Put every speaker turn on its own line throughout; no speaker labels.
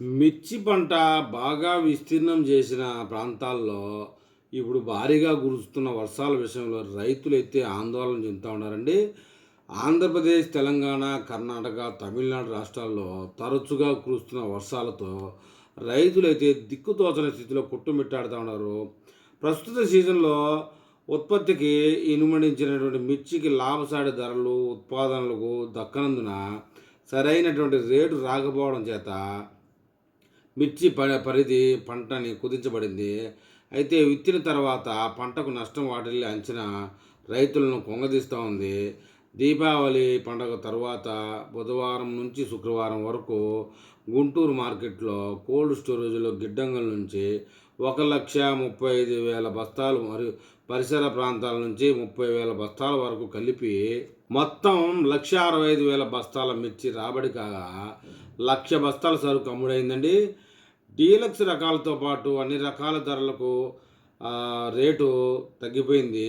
మిర్చి పంట బాగా విస్తీర్ణం చేసిన ప్రాంతాల్లో ఇప్పుడు భారీగా కురుస్తున్న వర్షాల విషయంలో రైతులైతే ఆందోళన చెందుతూ ఉన్నారండి. ఆంధ్రప్రదేశ్ తెలంగాణ కర్ణాటక తమిళనాడు రాష్ట్రాల్లో తరచుగా కురుస్తున్న వర్షాలతో రైతులైతే దిక్కుతోచని స్థితిలో కొట్టుమిట్టాడుతూ ఉన్నారు. ప్రస్తుత సీజన్లో ఉత్పత్తికి ఇనుమడించినటువంటి మిర్చికి లాభసాటి ధరలు ఉత్పాదనలకు దక్కనందున సరైనటువంటి రేటు రాకపోవడం చేత మిర్చి ప పరిధి పంటని కుదించబడింది. అయితే విత్తిన తర్వాత పంటకు నష్టం వాటిల్లి అంచనా రైతులను కొంగదీస్తూ ఉంది. దీపావళి పండుగ తర్వాత బుధవారం నుంచి శుక్రవారం వరకు గుంటూరు మార్కెట్లో కోల్డ్ స్టోరేజ్లో గిడ్డంగుల నుంచి ఒక లక్ష ముప్పై ఐదు వేల బస్తాలు మరియు పరిసర ప్రాంతాల నుంచి ముప్పై వేల బస్తాల వరకు కలిపి మొత్తం లక్ష అరవై ఐదు వేల బస్తాల మిర్చి రాబడి కాగా లక్ష బస్తాల సరుకు అమ్ముడైందండి. డీలక్స్ రకాలతో పాటు అన్ని రకాల ధరలకు రేటు తగ్గిపోయింది.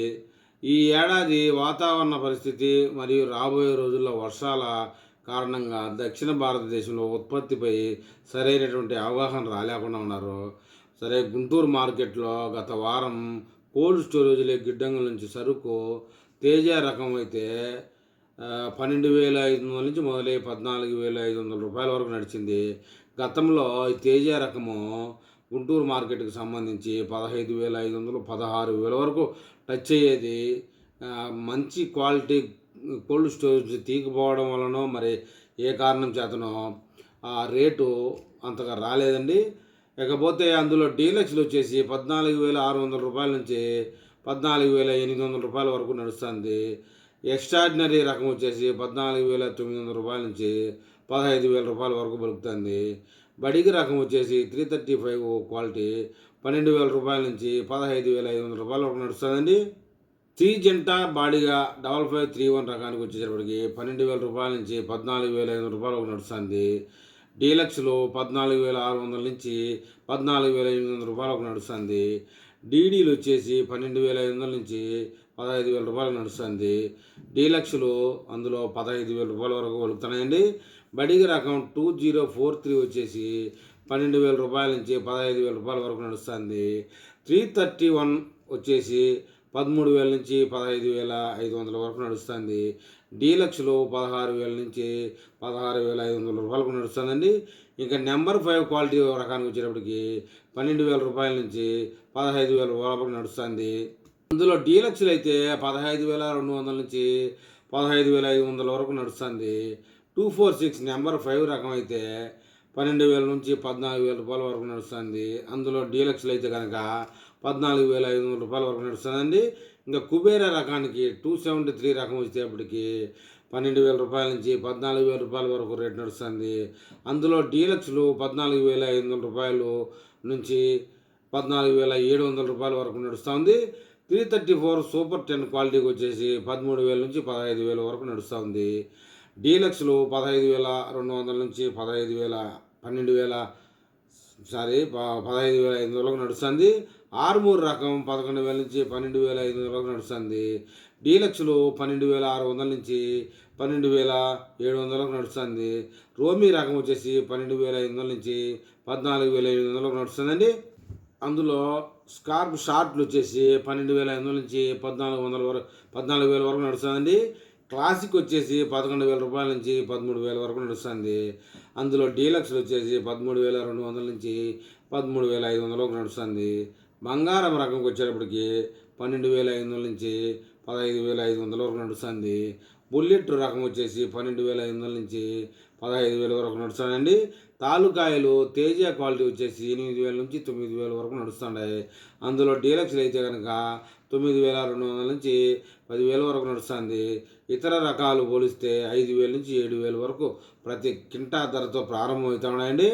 ఈ ఏడాది వాతావరణ పరిస్థితి మరియు రాబోయే రోజుల్లో వర్షాల కారణంగా దక్షిణ భారతదేశంలో ఉత్పత్తిపై సరైనటువంటి అవగాహన రాలేకుండా ఉన్నారు. సరే గుంటూరు మార్కెట్లో గత వారం కోల్డ్ స్టోరేజ్లో గిడ్డంగుల నుంచి సరుకు తేజ రకం అయితే పన్నెండు వేల ఐదు వందల నుంచి మొదలై పద్నాలుగు వేల ఐదు వందల రూపాయల వరకు నడిచింది. గతంలో తేజ రకము గుంటూరు మార్కెట్కి సంబంధించి పదహైదు వేల ఐదు వందలు పదహారు వేల వరకు టచ్ అయ్యేది. మంచి క్వాలిటీ కోల్డ్ స్టోరేజ్ తీకపోవడం వలన మరి ఏ కారణం చేతనో ఆ రేటు అంతగా రాలేదండి. ఇకపోతే అందులో డీలక్స్లు వచ్చేసి పద్నాలుగు వేల ఆరు వందల రూపాయల నుంచి పద్నాలుగు వేల ఎనిమిది వందల రూపాయల వరకు నడుస్తుంది. ఎక్స్ట్రాడినరీ రకం వచ్చేసి పద్నాలుగు వేల తొమ్మిది వందల రూపాయల నుంచి పదహైదు వేల రూపాయల వరకు పలుకుతుంది బడిగి రకం వచ్చేసి త్రీ థర్టీ ఫైవ్ క్వాలిటీ పన్నెండు వేల రూపాయల నుంచి పదహైదు వేల ఐదు వందల రూపాయల వరకు నడుస్తుందండి. త్రీ జంట బాడీగా డబల్ ఫైవ్ త్రీ వన్ రకానికి వచ్చేటప్పటికి పన్నెండు వేల రూపాయల నుంచి పద్నాలుగు వేల ఐదు వందల రూపాయల వరకు నడుస్తుంది. డీలక్స్లో పద్నాలుగు వేల ఆరు వందల నుంచి పద్నాలుగు వేల ఎనిమిది వందల రూపాయల వరకు నడుస్తుంది. డీడీలు వచ్చేసి పన్నెండు వేల ఐదు వందల నుంచి పదహైదు వేల రూపాయలు నడుస్తుంది. డీలక్స్లు అందులో పదహైదు వేల రూపాయల వరకు వలుగుతున్నాయండి బడిగి రకం టూ జీరో ఫోర్ త్రీ వచ్చేసి పన్నెండు వేల రూపాయల నుంచి పదహైదు వేల రూపాయల వరకు నడుస్తుంది. త్రీ థర్టీ వన్ వచ్చేసి పదమూడు వేల నుంచి పదహైదు వేల ఐదు వందల వరకు నడుస్తుంది. డీలక్స్లో పదహారు వేల నుంచి పదహారు వేల ఐదు వందల రూపాయలకు నడుస్తుందండి. ఇంకా నెంబర్ ఫైవ్ క్వాలిటీ రకానికి వచ్చేటప్పటికి పన్నెండు వేల రూపాయల నుంచి పదహైదు వేల వరకు నడుస్తుంది. అందులో డీలక్స్లు అయితే పదహైదు వేల రెండు వందల నుంచి పదహైదు వేల ఐదు వందల వరకు నడుస్తుంది. Two four six number five రకం అయితే పన్నెండు వేల నుంచి పద్నాలుగు వేల రూపాయల వరకు నడుస్తుంది. అందులో డీలక్స్లు అయితే కనుక పద్నాలుగు వేల ఐదు వందల రూపాయల వరకు నడుస్తుందండి. ఇంకా కుబేరా రకానికి టూ సెవెంటీ త్రీ రకం వచ్చేటప్పటికి పన్నెండు వేల రూపాయల నుంచి పద్నాలుగు వేల రూపాయల వరకు రేట్ నడుస్తుంది. అందులో డీలక్స్లు పద్నాలుగు వేల ఐదు వందల రూపాయలు నుంచి పద్నాలుగు వేల ఏడు వందల రూపాయల వరకు నడుస్తుంది. Three thirty four super ten క్వాలిటీకి వచ్చేసి పదమూడు వేల నుంచి పదహైదు వేల వరకు నడుస్తుంది. డీలక్స్లు పదహైదు వేల రెండు వందల నుంచి పదహైదు వేల పన్నెండు వేల సారీ ప- పదహైదు వేల ఐదు వందలకు నడుస్తుంది. ఆరుమూరు రకం పదకొండు వేల నుంచి పన్నెండు వేల ఐదు వందల వరకు నడుస్తుంది. డీలక్స్లు పన్నెండు వేల ఆరు వందల నుంచి పన్నెండు వేల ఏడు వందలకు నడుస్తుంది. రోమీ రకం వచ్చేసి పన్నెండు వేల ఐదు వందల నుంచి పద్నాలుగు వేల ఎనిమిది వందలకు నడుస్తుందండి. అందులో స్కార్ప్ షార్ట్లు వచ్చేసి పన్నెండు వేల ఐదు వందల నుంచి పద్నాలుగు వందల వరకు పద్నాలుగు వేల వరకు నడుస్తుందండి. క్లాసిక్ వచ్చేసి పదకొండు వేల రూపాయల నుంచి పదమూడు వేల వరకు నడుస్తుంది అందులో డీలక్స్లు వచ్చేసి పదమూడు వేల రెండు వందల నుంచి పదమూడు వేల ఐదు వందల వరకు నడుస్తుంది బంగారం రకంకి వచ్చేటప్పటికి పన్నెండు వేల ఐదు వందల నుంచి పదహైదు వేల ఐదు వందల వరకు నడుస్తుంది బుల్లెట్ రకం వచ్చేసి పన్నెండు వేల ఐదు వందల నుంచి పదహైదు వేల వరకు నడుస్తుందండి తాలూకాయలు తేజ క్వాలిటీ వచ్చేసి ఎనిమిది వేల నుంచి తొమ్మిది వేల వరకు నడుస్తున్నాయి అందులో డీలక్స్లు అయితే కనుక తొమ్మిది వేల రెండు వందల నుంచి పదివేల వరకు నడుస్తుంది ఇతర రకాలు పోలిస్తే ఐదు వేల నుంచి ఏడు వేల వరకు ప్రతి కింటా ధరతో ప్రారంభమవుతా ఉన్నాయండి.